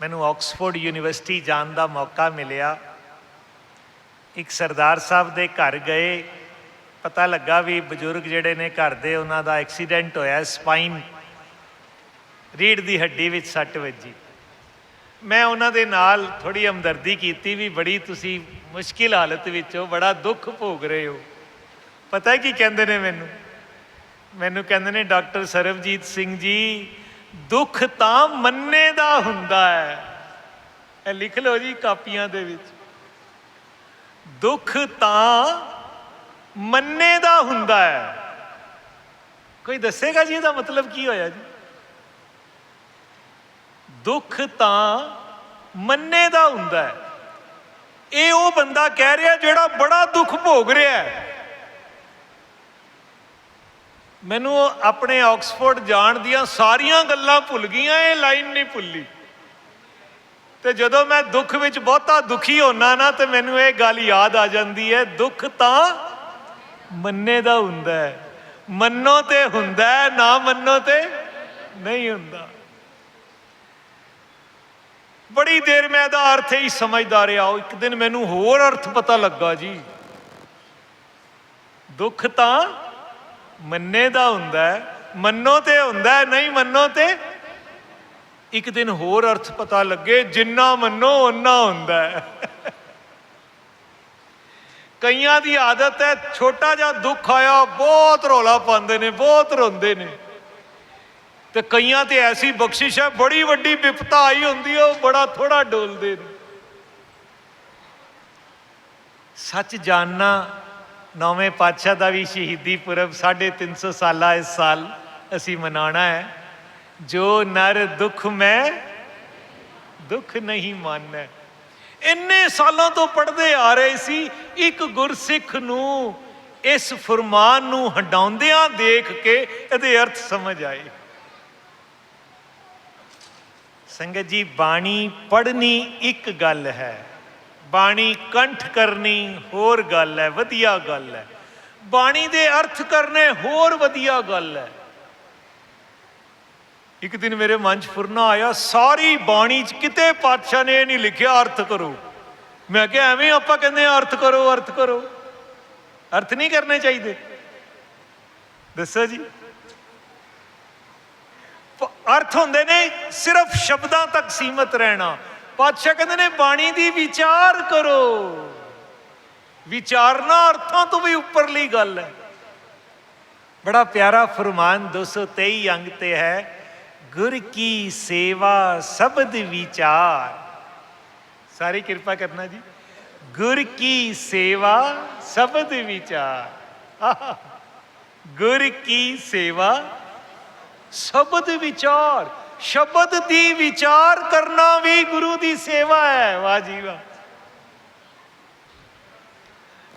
ਮੈਨੂੰ Oxford university ਜਾਣ ਦਾ ਮੌਕਾ ਮਿਲਿਆ। ਇੱਕ ਸਰਦਾਰ ਸਾਹਿਬ ਦੇ ਘਰ ਗਏ। ਪਤਾ ਲੱਗਾ ਵੀ ਬਜ਼ੁਰਗ ਜਿਹੜੇ ਨੇ ਘਰ ਦੇ, ਉਹਨਾਂ ਦਾ ਐਕਸੀਡੈਂਟ ਹੋਇਆ, ਸਪਾਈਨ ਰੀੜ ਦੀ ਹੱਡੀ ਵਿੱਚ ਸੱਟ ਵੱਜੀ। ਮੈਂ ਉਹਨਾਂ ਦੇ ਨਾਲ ਥੋੜੀ ਹਮਦਰਦੀ ਕੀਤੀ ਵੀ ਬੜੀ ਤੁਸੀਂ ਮੁਸ਼ਕਿਲ ਹਾਲਤ ਵਿੱਚ ਹੋ, ਬੜਾ ਦੁੱਖ ਭੋਗ ਰਹੇ ਹੋ। ਪਤਾ ਹੈ ਕੀ ਕਹਿੰਦੇ ਨੇ ਮੈਨੂੰ? ਮੈਨੂੰ ਕਹਿੰਦੇ ਨੇ, ਡਾਕਟਰ ਸਰਬਜੀਤ ਸਿੰਘ ਜੀ ਦੁੱਖ ਤਾਂ ਮੰਨੇ ਦਾ ਹੁੰਦਾ ਹੈ। ਇਹ ਲਿਖ ਲਓ ਜੀ ਕਾਪੀਆਂ ਦੇ ਵਿੱਚ। ਦੁੱਖ ਤਾਂ ਮੰਨੇ ਦਾ ਹੁੰਦਾ ਹੈ। ਕੋਈ ਦੱਸੇਗਾ ਜੀ ਇਹਦਾ ਮਤਲਬ ਕੀ ਹੋਇਆ ਜੀ? ਦੁੱਖ ਤਾਂ ਮੰਨੇ ਦਾ ਹੁੰਦਾ ਹੈ। ਇਹ ਉਹ ਬੰਦਾ ਕਹਿ ਰਿਹਾ ਜਿਹੜਾ ਬੜਾ ਦੁੱਖ ਭੋਗ ਰਿਹਾ ਹੈ। ਮੈਨੂੰ ਉਹ ਆਪਣੇ ਆਕਸਫੋਰਡ ਜਾਣ ਦੀਆਂ ਸਾਰੀਆਂ ਗੱਲਾਂ ਭੁੱਲ ਗਈਆਂ, ਇਹ ਲਾਈਨ ਨਹੀਂ ਭੁੱਲੀ। ਤੇ ਜਦੋਂ ਮੈਂ ਦੁੱਖ ਵਿੱਚ ਬਹੁਤਾ ਦੁਖੀ ਹੋਣਾ ਨਾ, ਤੇ ਮੈਨੂੰ ਇਹ ਗੱਲ ਯਾਦ ਆ ਜਾਂਦੀ ਹੈ, ਦੁੱਖ ਤਾਂ ਮੰਨੇ ਦਾ ਹੁੰਦਾ ਹੈ। ਮੰਨੋ ਤੇ ਹੁੰਦਾ ਨਾ ਮੰਨੋ ਤੇ ਨਹੀਂ ਹੁੰਦਾ। ਬੜੀ ਦੇਰ ਮੈਂ ਇਹਦਾ ਅਰਥ ਹੀ ਸਮਝਦਾ ਰਿਹਾ, ਉਹ ਇੱਕ ਦਿਨ ਮੈਨੂੰ ਹੋਰ ਅਰਥ ਪਤਾ ਲੱਗਾ ਜੀ। ਦੁੱਖ ਤਾਂ ਮੰਨੇ ਦਾ ਹੁੰਦਾ ਮੰਨੋ ਤੇ ਹੁੰਦਾ ਨਹੀਂ ਮੰਨੋ ਤੇ ਇੱਕ ਦਿਨ ਹੋਰ ਅਰਥ ਪਤਾ ਲੱਗੇ, ਜਿੰਨਾ ਮੰਨੋ ਓਨਾ ਹੁੰਦਾ ਕਈਆਂ ਦੀ ਆਦਤ ਹੈ, ਛੋਟਾ ਜਿਹਾ ਦੁੱਖ ਆਇਆ, ਬਹੁਤ ਰੋਲਾ ਪਾਉਂਦੇ ਨੇ, ਬਹੁਤ ਰੋਂਦੇ ਨੇ। ਤੇ ਕਈਆਂ ਤੇ ਐਸੀ ਬਖਸ਼ਿਸ਼ ਹੈ, ਬੜੀ ਵੱਡੀ ਵਿਪਤਾ ਆਈ ਹੁੰਦੀ ਉਹ ਬੜਾ ਥੋੜਾ ਡੋਲਦੇ ਨੇ। ਸੱਚ ਜਾਣਨਾ ਨੌਵੇਂ ਪਾਤਸ਼ਾਹ ਦਾ ਵੀ ਸ਼ਹੀਦੀ ਪੁਰਬ 350 ਸਾਲਾ ਇਸ ਸਾਲ ਅਸੀਂ ਮਨਾਉਣਾ ਹੈ। ਜੋ ਨਰ ਦੁੱਖ ਮੈਂ, ਦੁੱਖ ਨਹੀਂ ਮਾਨੈ। ਇੰਨੇ ਸਾਲਾਂ ਤੋਂ ਪੜਦੇ ਆ ਰਹੇ ਸੀ, ਇੱਕ ਗੁਰਸਿੱਖ ਨੂੰ ਇਸ ਫਰਮਾਨ ਨੂੰ ਹਟਾਉਂਦਿਆਂ ਦੇਖ ਕੇ ਇਹਦੇ ਅਰਥ ਸਮਝ ਆਏ। ਸੰਗਤ ਜੀ, ਬਾਣੀ ਪੜ੍ਹਨੀ ਇੱਕ ਗੱਲ ਹੈ। ਬਾਣੀ ਕੰਠ ਕਰਨੀ ਹੋਰ ਗੱਲ ਹੈ, ਵਧੀਆ ਗੱਲ ਹੈ। ਬਾਣੀ ਦੇ ਅਰਥ ਕਰਨੇ ਹੋਰ ਵਧੀਆ ਗੱਲ ਹੈ। ਇੱਕ ਦਿਨ ਮੇਰੇ ਮਨ 'ਚ ਫੁਰਨਾ ਆਇਆ, ਸਾਰੀ ਬਾਣੀ 'ਚ ਕਿਤੇ ਪਾਤਸ਼ਾਹ ਨੇ ਇਹ ਨਹੀਂ ਲਿਖਿਆ, ਅਰਥ ਕਰੋ। ਮੈਂ ਕਿਹਾ, ਐਵੇਂ ਆਪਾਂ ਕਹਿੰਦੇ ਆ ਅਰਥ ਕਰੋ ਅਰਥ ਕਰੋ। ਅਰਥ ਨਹੀਂ ਕਰਨੇ ਚਾਹੀਦੇ। ਦੱਸੋ ਜੀ। ਅਰਥ ਹੁੰਦੇ ਨੇ ਸਿਰਫ ਸ਼ਬਦਾਂ ਤੱਕ ਸੀਮਤ ਰਹਿਣਾ। ਪਾਤਸ਼ਾਹ ਕਹਿੰਦੇ ਨੇ, ਬਾਣੀ ਦੀ ਵਿਚਾਰ ਕਰੋ। ਵਿਚਾਰਨਾ ਅਰਥਾਂ ਤੋਂ ਵੀ ਉੱਪਰਲੀ ਗੱਲ ਹੈ। ਬੜਾ ਪਿਆਰਾ ਫਰਮਾਨ 223 ਅੰਗ ਤੇ ਹੈ, ਗੁਰ ਕੀ ਸੇਵਾ ਸ਼ਬਦ ਵਿਚਾਰ। ਸਾਰੀ ਕਿਰਪਾ ਕਰਨਾ ਜੀ। ਗੁਰ ਕੀ ਸੇਵਾ ਸ਼ਬਦ ਵਿਚਾਰ। ਗੁਰ ਕੀ ਸੇਵਾ ਸ਼ਬਦ ਵਿਚਾਰ। ਸ਼ਬਦ ਦੀ ਵਿਚਾਰ ਕਰਨਾ ਵੀ ਗੁਰੂ ਦੀ ਸੇਵਾ ਹੈ। ਵਾਹ ਜੀ ਵਾਹ।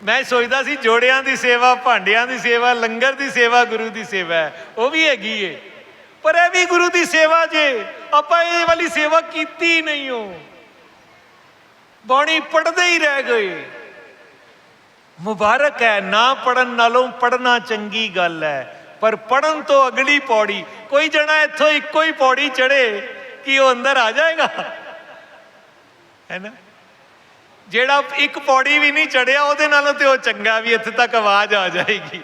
ਮੈਂ ਸੋਚਦਾ ਸੀ ਜੋੜਿਆਂ ਦੀ ਸੇਵਾ, ਭਾਂਡਿਆਂ ਦੀ ਸੇਵਾ, ਲੰਗਰ ਦੀ ਸੇਵਾ ਗੁਰੂ ਦੀ ਸੇਵਾ ਹੈ। ਉਹ ਵੀ ਹੈਗੀ ਏ। ਪਰ ਇਹ ਵੀ ਗੁਰੂ ਦੀ ਸੇਵਾ ਜੇ। ਆਪਾਂ ਇਹ ਵਾਲੀ ਸੇਵਾ ਕੀਤੀ ਨਹੀਂ ਹੋ ਬਾਣੀ ਪੜਦੇ ਹੀ ਰਹਿ ਗਏ। ਮੁਬਾਰਕ ਹੈ, ਨਾ ਪੜਨ ਨਾਲੋਂ ਪੜਨਾ ਚੰਗੀ ਗੱਲ ਹੈ। ਪਰ ਪੜਨ ਤੋਂ ਅਗਲੀ ਪੌੜੀ ਕੋਈ ਜਣਾ ਇੱਥੋਂ ਇੱਕੋ ਹੀ ਪੌੜੀ ਚੜੇ ਕਿ ਉਹ ਅੰਦਰ ਆ ਜਾਏਗਾ? ਹੈ ਨਾ? ਜਿਹੜਾ ਇੱਕ ਪੌੜੀ ਵੀ ਨਹੀਂ ਚੜਿਆ ਉਹਦੇ ਨਾਲੋਂ ਤੇ ਉਹ ਚੰਗਾ ਵੀ ਇੱਥੇ ਤੱਕ ਆਵਾਜ਼ ਆ ਜਾਏਗੀ।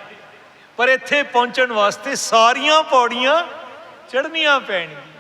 ਪਰ ਇੱਥੇ ਪਹੁੰਚਣ ਵਾਸਤੇ ਸਾਰੀਆਂ ਪੌੜੀਆਂ ਚੜਨੀਆਂ ਪੈਣਗੀਆਂ।